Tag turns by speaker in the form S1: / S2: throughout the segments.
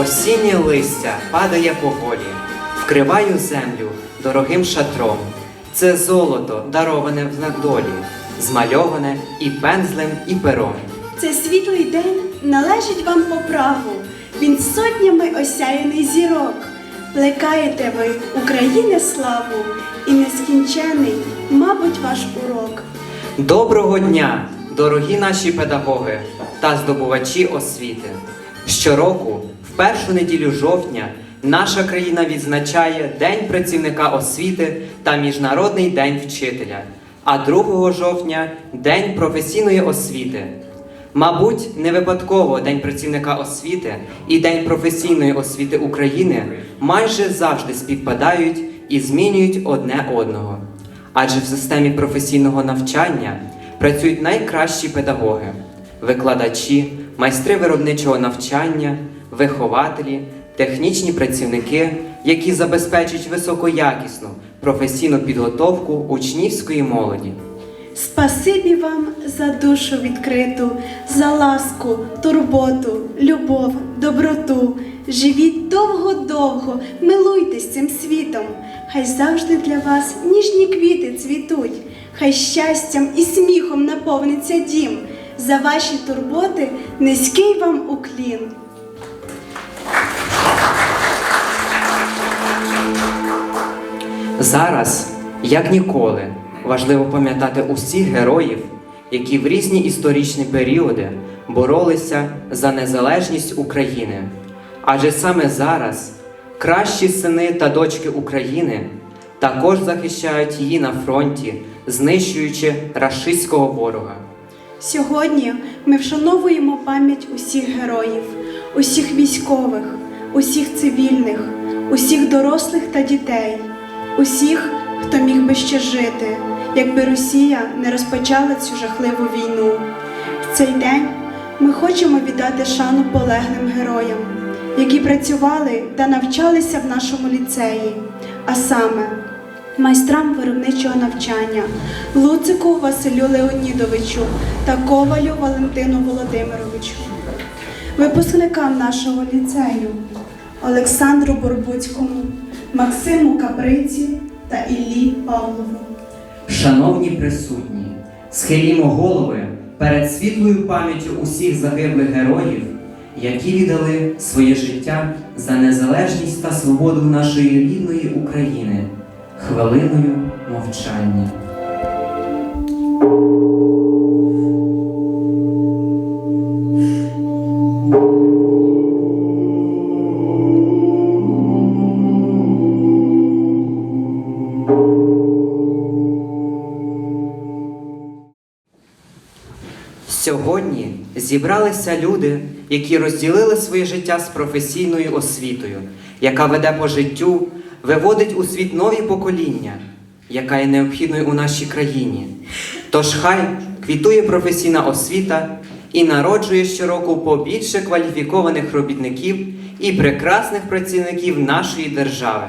S1: Осіннє листя падає поволі, вкриваю землю дорогим шатром. Це золото, дароване в знак долі, змальоване і пензлем, і пером.
S2: Цей світлий день належить вам по праву. Він сотнями осяяний зірок. Плекаєте ви України славу і нескінчений, мабуть, ваш урок.
S1: Доброго дня, дорогі наші педагоги та здобувачі освіти. Щороку, першу неділю жовтня, наша країна відзначає День працівника освіти та Міжнародний день вчителя, а 2 жовтня День професійної освіти. Мабуть, не випадково День працівника освіти і День професійної освіти України майже завжди співпадають і змінюють одне одного. Адже в системі професійного навчання працюють найкращі педагоги, викладачі, майстри виробничого навчання, вихователі, технічні працівники, які забезпечують високоякісну професійну підготовку учнівської молоді.
S2: Спасибі вам за душу відкриту, за ласку, турботу, любов, доброту. Живіть довго-довго, милуйтесь цим світом. Хай завжди для вас ніжні квіти цвітуть, хай щастям і сміхом наповниться дім. За ваші турботи низький вам уклін.
S1: Зараз, як ніколи, важливо пам'ятати усіх героїв, які в різні історичні періоди боролися за незалежність України. Адже саме зараз кращі сини та дочки України також захищають її на фронті, знищуючи рашистського ворога.
S2: Сьогодні ми вшановуємо пам'ять усіх героїв, усіх військових, усіх цивільних, усіх дорослих та дітей, усіх, хто міг би ще жити, якби Росія не розпочала цю жахливу війну. В цей день ми хочемо віддати шану полеглим героям, які працювали та навчалися в нашому ліцеї, а саме майстрам виробничого навчання Луцику Василю Леонідовичу та Ковалю Валентину Володимировичу, випускникам нашого ліцею Олександру Борбуцькому, Максиму Каприці та Іллі Павлову.
S1: Шановні присутні, схилімо голови перед світлою пам'яттю усіх загиблих героїв, які віддали своє життя за незалежність та свободу нашої рідної України хвилиною мовчання. Зібралися люди, які розділили своє життя з професійною освітою, яка веде по життю, виводить у світ нові покоління, яка є необхідною у нашій країні. Тож хай квітує професійна освіта і народжує щороку побільше кваліфікованих робітників і прекрасних працівників нашої держави.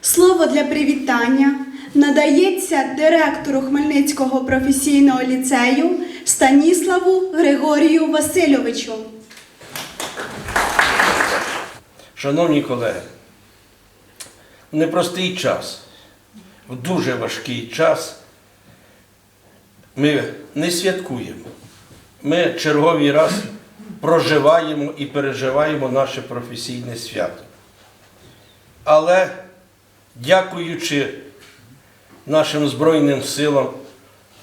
S2: Слово для привітання надається директору Хмельницького професійного ліцею Станіславу Григорію Васильовичу.
S3: Шановні колеги, в непростий час, в дуже важкий час ми не святкуємо. Ми черговий раз проживаємо і переживаємо наше професійне свято. Але дякуючи нашим Збройним силам,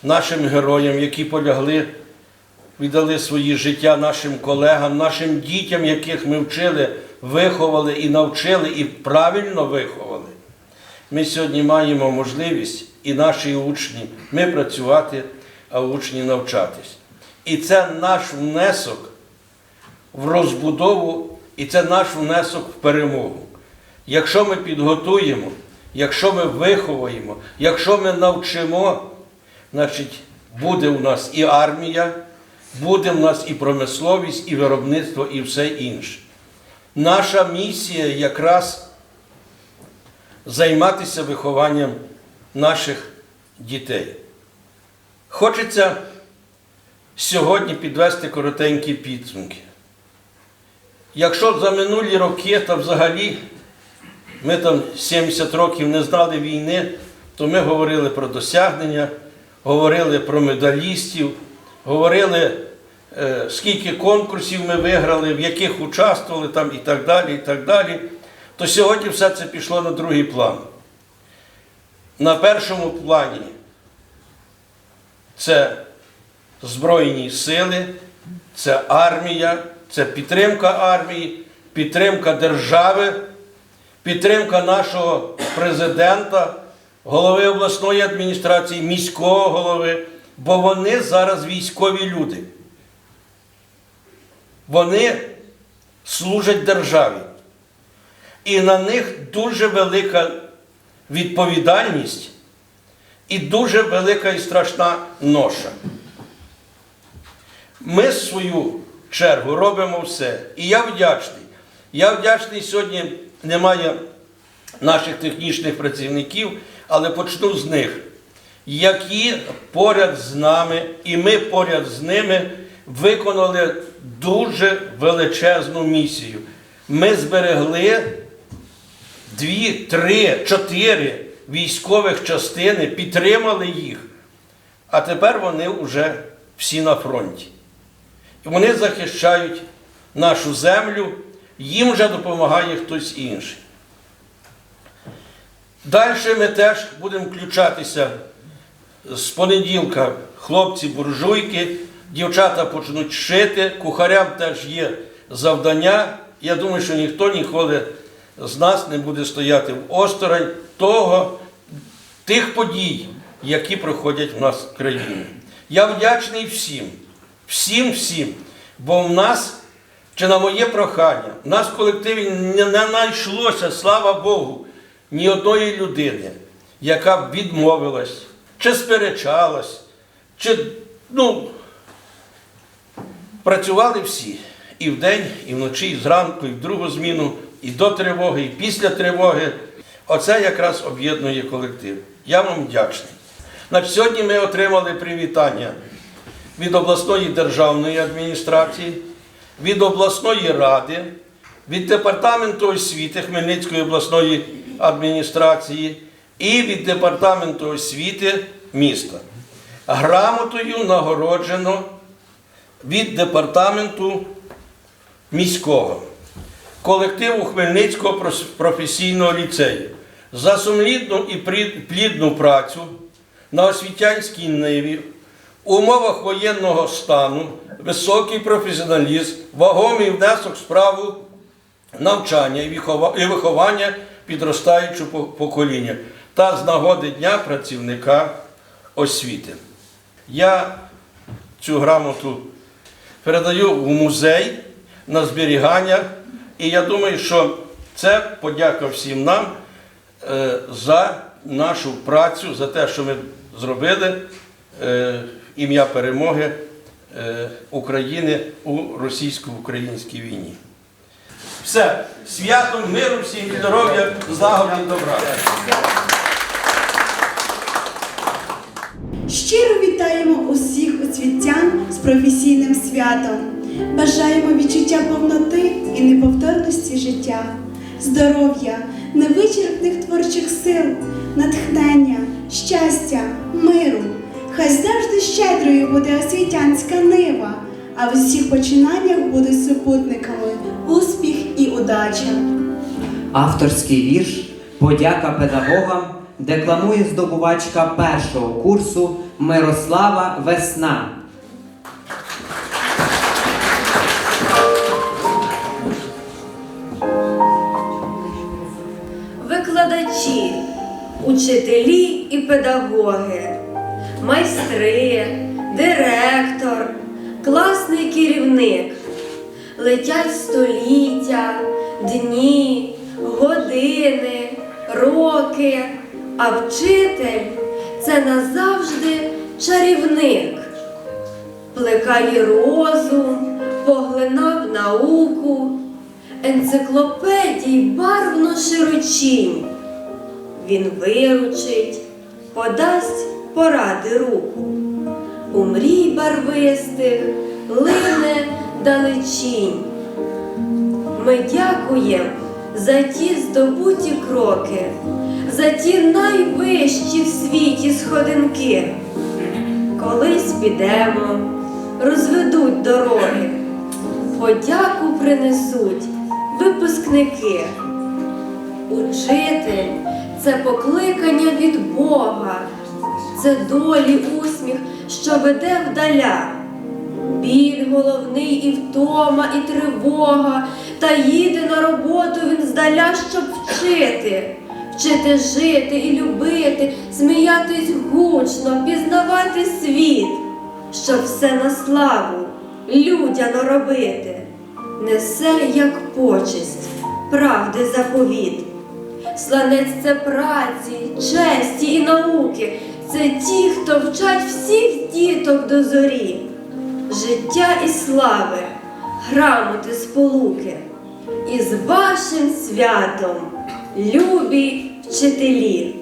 S3: нашим героям, які полягли, віддали свої життя нашим колегам, нашим дітям, яких ми вчили, виховали і навчили, і правильно виховали. Ми сьогодні маємо можливість і наші учні, ми працювати, а учні навчатись. І це наш внесок в розбудову, і це наш внесок в перемогу. Якщо ми підготуємо, якщо ми виховуємо, якщо ми навчимо, значить буде у нас і армія, буде в нас і промисловість, і виробництво, і все інше. Наша місія якраз займатися вихованням наших дітей. Хочеться сьогодні підвести коротенькі підсумки. Якщо за минулі роки та взагалі ми там 70 років не знали війни, то ми говорили про досягнення, говорили про медалістів, говорили, е, скільки конкурсів ми виграли, в яких участвували там і так далі, і так далі. То сьогодні все це пішло на другий план. На першому плані це Збройні сили, це армія, це підтримка армії, підтримка держави, підтримка нашого президента, голови обласної адміністрації, міського голови, бо вони зараз військові люди. Вони служать державі. І на них дуже велика відповідальність і дуже велика і страшна ноша. Ми свою чергу робимо все. І я вдячний. Я вдячний сьогодні немає наших технічних працівників, але почну з них, які поряд з нами, і ми поряд з ними виконали дуже величезну місію. Ми зберегли дві, три, чотири військових частини, підтримали їх, а тепер вони вже всі на фронті. І вони захищають нашу землю, їм вже допомагає хтось інший. Далі ми теж будемо включатися з понеділка хлопці буржуйки, дівчата почнуть шити, кухарям теж є завдання. Я думаю, що ніхто ніколи з нас не буде стояти в осторонь того, тих подій, які проходять в нас в країні. Я вдячний всім, всім, всім, бо в нас, чи на моє прохання, в нас в колективі не знайшлося, слава Богу, ні одної людини, яка б відмовилась, чи сперечалась, чи ну, працювали всі. І вдень, і вночі, і зранку, і в другу зміну, і до тривоги, і після тривоги. Оце якраз об'єднує колектив. Я вам вдячний. Значить, сьогодні ми отримали привітання від обласної державної адміністрації, від обласної ради, від департаменту освіти Хмельницької обласної адміністрації і від департаменту освіти міста. Грамотою нагороджено від департаменту міського колективу Хмельницького професійного ліцею за сумлінну і плідну працю на освітянській ниві, в умовах воєнного стану, високий професіоналізм, вагомий внесок в справу навчання і виховання підростаючого покоління та з нагоди Дня працівника освіти. Я цю грамоту передаю в музей на зберігання. І я думаю, що це подяка всім нам е, за нашу працю, за те, що ми зробили е, ім'я перемоги е, України у російсько-українській війні. Все, святом, миру, всім здоров'я, злагоди, добра.
S2: Щиро вітаємо усіх освітян з професійним святом. Бажаємо відчуття повноти і неповторності життя, здоров'я, невичерпних творчих сил, натхнення, щастя, миру. Хай завжди щедрою буде освітянська нива, а в усіх починаннях будуть супутниками успіх удача.
S1: Авторський вірш Подяка педагогам декламує здобувачка першого курсу Мирослава Весна.
S4: викладачі, учителі і педагоги, майстри, директор, класний керівник. Летять століття, дні, години, роки, а вчитель це назавжди чарівник. Плекає розум, поглинав науку, енциклопедій барвно широчінь. Він виручить, подасть поради руку. У мрій барвистих лине далечінь.
S5: Ми дякуємо за ті здобуті кроки, за ті найвищі в світі сходинки. Колись підемо, розведуть дороги, подяку принесуть випускники. Учитель це покликання від Бога, це долі усміх, що веде вдаля. Біль головний і втома, і тривога, та їде на роботу він здаля, щоб вчити, вчити жити і любити, сміятись гучно, пізнавати світ, щоб все на славу людяно робити, несе як почесть, правди заповіт. Сланець це праці, честі і науки, це ті, хто вчать всіх діток до зорі життя і слави, грамоти сполуки. І з вашим святом, любі вчителі!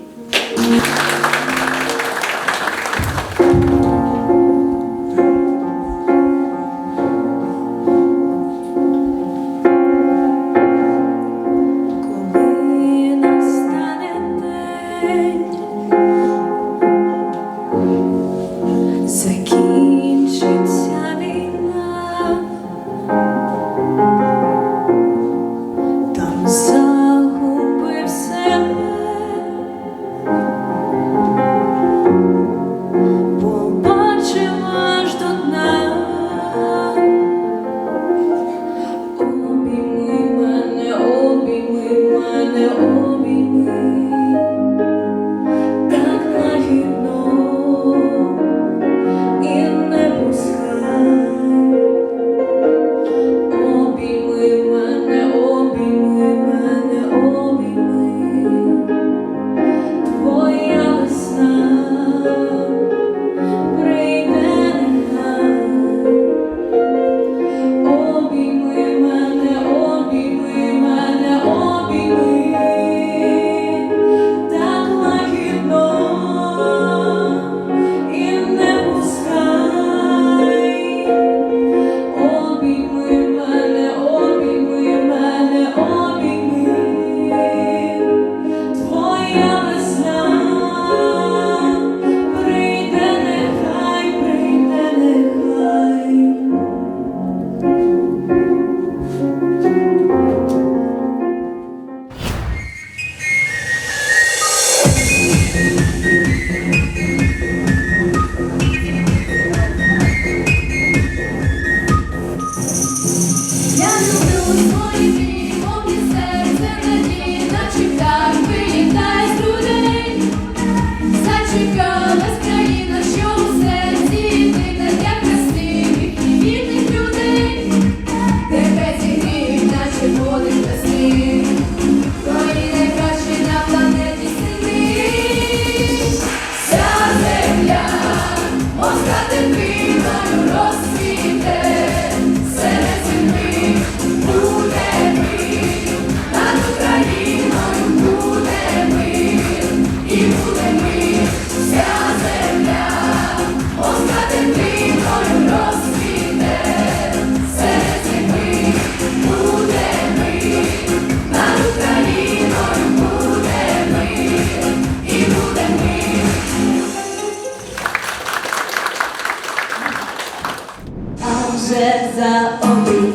S6: За обрій,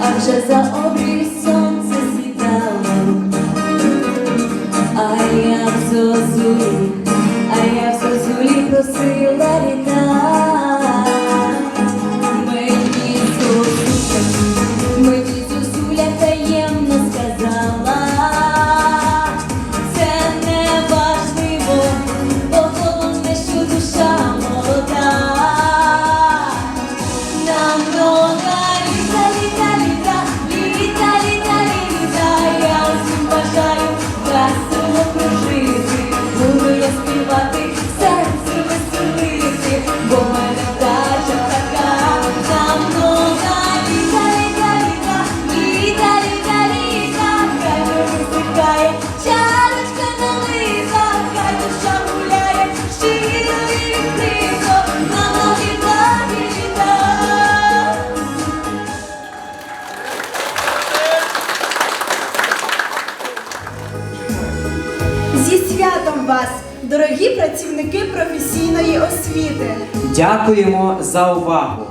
S6: а вже за обрій
S1: Дякуємо за увагу!